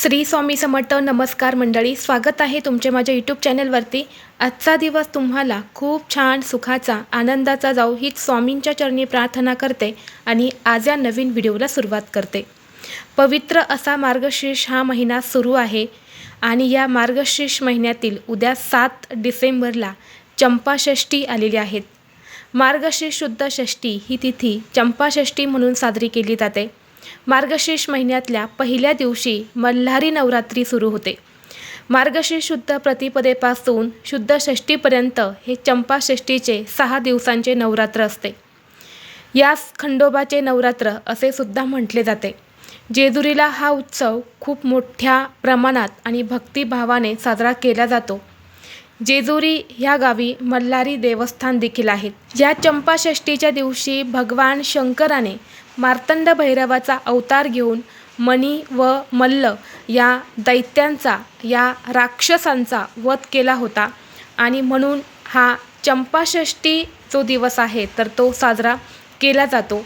श्री स्वामी समर्थ नमस्कार मंडळी स्वागत आहे तुमचे माझ्या यूट्यूब चॅनलवरती आजचा दिवस तुम्हाला खूप छान सुखाचा आनंदाचा जाऊ हीच स्वामींच्या चरणी प्रार्थना करते आणि आज या नवीन व्हिडिओला सुरुवात करते. पवित्र असा मार्गशीर्ष हा महिना सुरू आहे आणि या मार्गशीर्ष महिन्यातील उद्या सात डिसेंबरला चंपाषष्ठी आलेली आहेत मार्गशीर्ष शुद्ध षष्ठी ही तिथी चंपाषष्ठी म्हणून साजरी केली जाते. मार्गशीर्ष महिन्यातल्या पहिल्या दिवशी मल्हारी नवरात्री सुरू होते. मार्गशीर्ष शुद्ध प्रतिपदेपासून शुद्ध षष्टीपर्यंत हे चंपाषष्ठीचे सहा दिवसांचे नवरात्र असते. यास खंडोबाचे नवरात्र असे सुद्धा म्हटले जाते. जेजुरीला हा उत्सव खूप मोठ्या प्रमाणात आणि भक्तिभावाने साजरा केला जातो. जेजुरी ह्या गावी मल्हारी देवस्थान देखील आहेत या चंपाषष्टीच्या दिवशी भगवान शंकराने मार्तंड भैरवाचा अवतार घेऊन मणी व मल्ल या दैत्यांचा या राक्षसांचा वध केला होता. आणि म्हणून हा चंपाषष्ठी जो दिवस आहे तर तो साजरा केला जातो.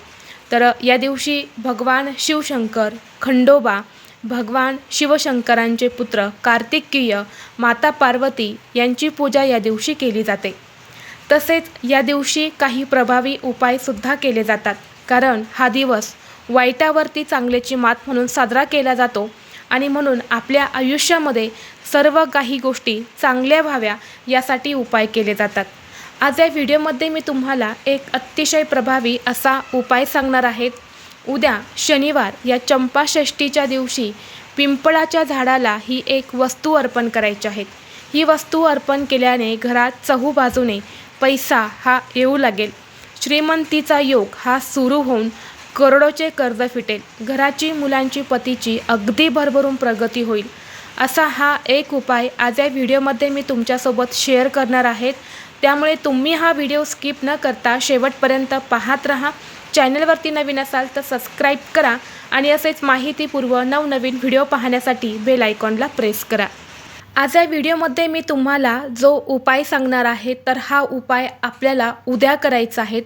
तर या दिवशी भगवान शिवशंकर खंडोबा भगवान शिवशंकरांचे पुत्र कार्तिकीय माता पार्वती यांची पूजा या दिवशी केली जाते. तसेच या दिवशी काही प्रभावी उपायसुद्धा केले जातात. कारण हा दिवस वाईटावरती चांगल्याची मात म्हणून साजरा केला जातो आणि म्हणून आपल्या आयुष्यामध्ये सर्व काही गोष्टी चांगल्या व्हाव्या यासाठी उपाय केले जातात. आज या व्हिडिओमध्ये मी तुम्हाला एक अतिशय प्रभावी असा उपाय सांगणार आहेत उद्या शनिवार या चंपाषष्टीच्या दिवशी पिंपळाच्या झाडाला ही एक वस्तू अर्पण करायची आहेत ही वस्तू अर्पण केल्याने घरात चहूबाजूने पैसा हा येऊ लागेल. श्रीमंतीचा योग हा सुरू होऊन करोडोचे कर्ज फिटेल. घराची मुलांची पतीची अगदी भरभरून प्रगती होईल. असा हा एक उपाय आज या व्हिडिओमध्ये मी तुमच्यासोबत शेअर करणार आहेत. त्यामुळे तुम्ही हा व्हिडिओ स्किप न करता शेवटपर्यंत पाहत राहा. चॅनलवरती नवीन असाल तर सबस्क्राईब करा आणि असेच माहितीपूर्व नवनवीन व्हिडिओ पाहण्यासाठी बेल आयकॉनला प्रेस करा. आज या व्हिडिओमध्ये मी तुम्हाला जो उपाय सांगणार आहे तर हा उपाय आपल्याला उद्या करायचा आहे.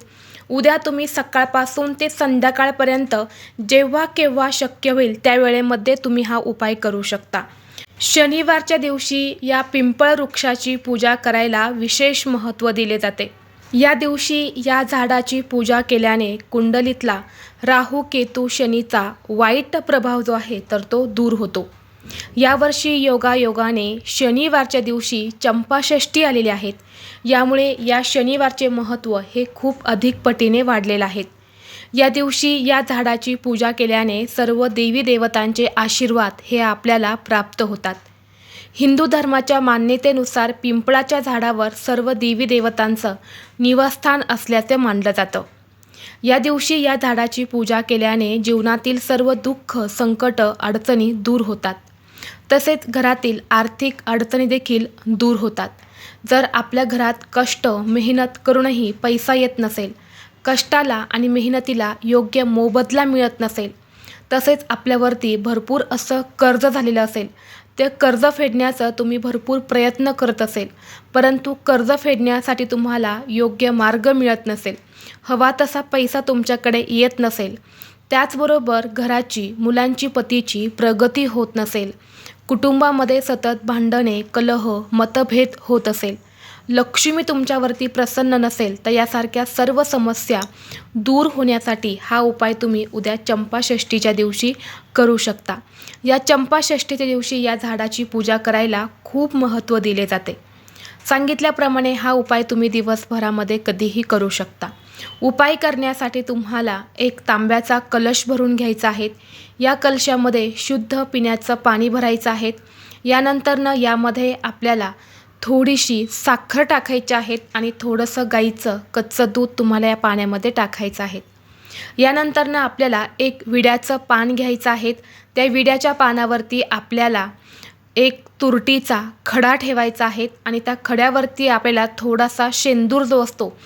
उद्या तुम्ही सकाळपासून ते संध्याकाळपर्यंत जेव्हा केव्हा शक्य होईल त्या वेळेमध्ये तुम्ही हा उपाय करू शकता. शनिवारच्या दिवशी या पिंपळ वृक्षाची पूजा करायला विशेष महत्त्व दिले जाते. या दिवशी या झाडाची पूजा केल्याने कुंडलीतला राहू केतू शनीचा वाईट प्रभाव जो आहे तर तो दूर होतो. यावर्षी योगायोगाने शनिवारच्या दिवशी चंपाषष्ठी आलेली आहेत. यामुळे या शनिवारचे महत्त्व हे खूप अधिक पटीने वाढलेलं आहे या दिवशी या झाडाची पूजा केल्याने सर्व देवी देवतांचे आशीर्वाद हे आपल्याला प्राप्त होतात. हिंदू धर्माच्या मान्यतेनुसार पिंपळाच्या झाडावर सर्व देवी देवतांचं निवासस्थान असल्याचे मानलं जातं. या दिवशी या झाडाची पूजा केल्याने जीवनातील सर्व दुःख संकट अडचणी दूर होतात. तसेच घरातील आर्थिक अडचणी देखील दूर होतात. जर आपल्या घरात कष्ट मेहनत करूनही पैसा येत नसेल कष्टाला आणि मेहनतीला योग्य मोबदला मिळत नसेल तसेच आपल्यावरती भरपूर असं कर्ज झालेलं असेल ते कर्ज फेडण्याचं तुम्ही भरपूर प्रयत्न करत असेल परंतु कर्ज फेडण्यासाठी तुम्हाला योग्य मार्ग मिळत नसेल हवा तसा पैसा तुमच्याकडे येत नसेल त्याचबरोबर घराची मुलांची पतीची प्रगती होत नसेल कुटुंबामध्ये सतत भांडणे कलह मतभेद होत असेल. लक्ष्मी तुमच्यावरती प्रसन्न नसेल तर यासारख्या सर्व समस्या दूर होण्यासाठी हा उपाय तुम्ही उद्या चंपाषष्ठीच्या दिवशी करू शकता. या चंपाषष्ठीच्या दिवशी या झाडाची पूजा करायला खूप महत्त्व दिले जाते. सांगितल्याप्रमाणे हा उपाय तुम्ही दिवसभरामध्ये कधीही करू शकता. उपाय करण्यासाठी तुम्हाला एक तांब्याचा कलश भरून घ्यायचा आहे. या कलशामध्ये शुद्ध पिण्याचं पाणी भरायचं आहे. यानंतरनं यामध्ये आपल्याला थोडीशी साखर टाकायची आहेत आणि थोडंसं गाईचं कच्चं दूध तुम्हाला या पाण्यामध्ये टाकायचं आहे. यानंतरनं आपल्याला एक विड्याचं पान घ्यायचं आहे. त्या विड्याच्या पानावरती आपल्याला एक तुरटीचा खडा ठेवायचा आहे आणि त्या खड्यावरती आपल्याला थोडासा शेंदूर जो असतो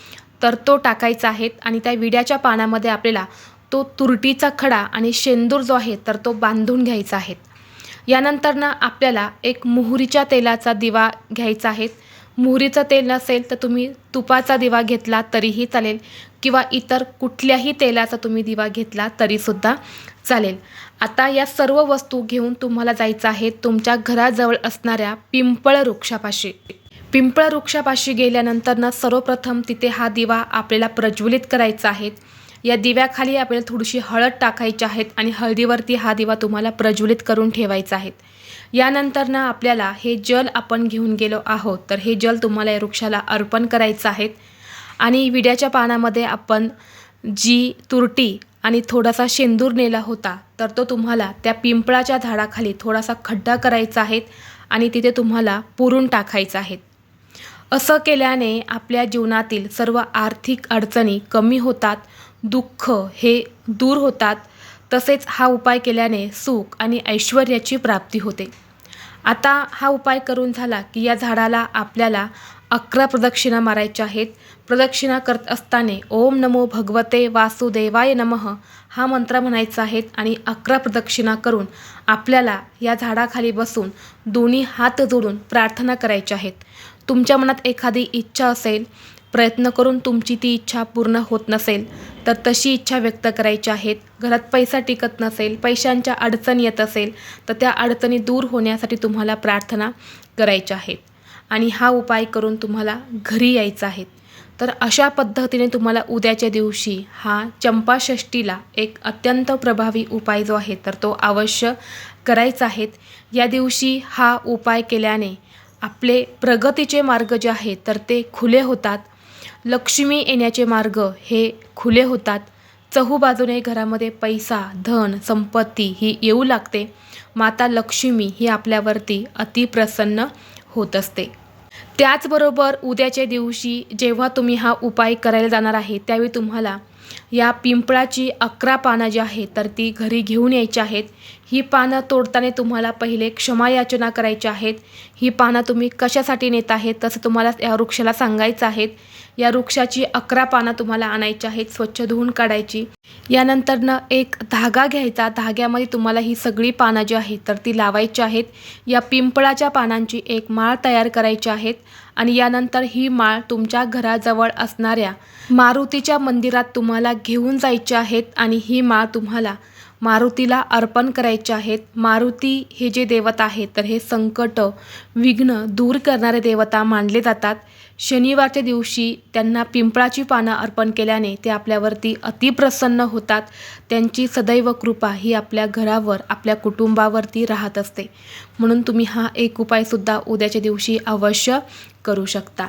तर तो टाकायचा आहे आणि त्या विड्याच्या पानामध्ये आपल्याला तो तुरटीचा खडा आणि शेंदूर जो आहे तर तो बांधून घ्यायचा आहे. यानंतरनं आपल्याला एक मोहरीच्या तेलाचा दिवा घ्यायचा आहे. मोहरीचं तेल नसेल तर तुम्ही तुपाचा दिवा घेतला तरीही चालेल किंवा इतर कुठल्याही तेलाचा तुम्ही दिवा घेतला तरीसुद्धा चालेल. आता या सर्व वस्तू घेऊन तुम्हाला जायचं आहे तुमच्या घराजवळ असणाऱ्या पिंपळ वृक्षापाशी. पिंपळ वृक्षापाशी गेल्यानंतर ना सर्वप्रथम तिथे हा दिवा आपल्याला प्रज्वलित करायचा आहे. या दिव्याखाली आपल्याला थोडीशी हळद टाकायची आहेत आणि हळदीवरती हा दिवा तुम्हाला प्रज्वलित करून ठेवायचा आहे. यानंतर ना आपल्याला हे जल आपण घेऊन गेलो आहोत तर हे जल तुम्हाला या वृक्षाला अर्पण करायचं आहे. आणि विड्याच्या पानामध्ये आपण जी तुरटी आणि थोडासा शेंदूर नेला होता तर तो तुम्हाला त्या पिंपळाच्या झाडाखाली थोडासा खड्डा करायचा आहे आणि तिथे तुम्हाला पुरून टाकायचा आहे. असं केल्याने आपल्या जीवनातील सर्व आर्थिक अडचणी कमी होतात दुःख हे दूर होतात. तसेच हा उपाय केल्याने सुख आणि ऐश्वर्याची प्राप्ती होते. आता हा उपाय करून झाला की या झाडाला आपल्याला अकरा प्रदक्षिणा मारायच्या आहेत. प्रदक्षिणा करत असताना ओम नमो भगवते वासुदेवाय नमः हा मंत्र म्हणायचा आहे आणि अकरा प्रदक्षिणा करून आपल्याला या झाडाखाली बसून दोन्ही हात जोडून प्रार्थना करायच्या आहेत. तुमच्या मनात एखादी इच्छा असेल प्रयत्न करून तुमची ती इच्छा पूर्ण होत नसेल तर तशी इच्छा व्यक्त करायची आहेत. घरात पैसा टिकत नसेल पैशांच्या अडचणी येत असेल तर त्या अडचणी दूर होण्यासाठी तुम्हाला प्रार्थना करायच्या आहेत. आणि हा उपाय करून तुम्हाला घरी यायचं आहे. तर अशा पद्धतीने तुम्हाला उद्याच्या दिवशी हा चंपाषष्टीला एक अत्यंत प्रभावी उपाय जो आहे तर तो अवश्य करायचा आहे. या दिवशी हा उपाय केल्याने आपले प्रगतीचे मार्ग जे आहेत तर ते खुले होतात. लक्ष्मी येण्याचे मार्ग हे खुले होतात. चहूबाजूने घरामध्ये पैसा धन संपत्ती ही येऊ लागते. माता लक्ष्मी ही आपल्यावरती अतिप्रसन्न होत असते. त्याचबरोबर उद्याच्या दिवशी जेव्हा तुम्ही हा उपाय करायला जाणार आहे त्यावेळी तुम्हाला या पिंपळाची अकरा पानं जी आहेत तर ती घरी घेऊन यायची आहेत. ही पानं तोडताना तुम्हाला पहिले क्षमायाचना करायची आहेत. ही पानं तुम्ही कशासाठी नेत आहेत? तसं तुम्हाला या वृक्षाला सांगायचं आहेत या वृक्षाची अकरा पानं तुम्हाला आणायची आहेत स्वच्छ धुवून काढायची. यानंतरनं एक धागा घ्यायचा. धाग्यामध्ये तुम्हाला ही सगळी पानं जी आहेत तर ती लावायची आहेत. या पिंपळाच्या पानांची एक माळ तयार करायची आहेत आणि यानंतर ही माळ तुमच्या घराजवळ असणाऱ्या मारुतीच्या मंदिरात तुम्हाला घेऊन जायची आहेत आणि ही माळ तुम्हाला मारुतीला अर्पण करायचे आहेत. मारुती हे जे देवता आहेत तर हे संकट विघ्न दूर करणारे देवता मानले जातात. शनिवारच्या दिवशी त्यांना पिंपळाची पानं अर्पण केल्याने ते आपल्यावरती अतिप्रसन्न होतात. त्यांची सदैव कृपा ही आपल्या घरावर आपल्या कुटुंबावरती राहत असते. म्हणून तुम्ही हा एक उपायसुद्धा उद्याच्या दिवशी अवश्य करू शकता.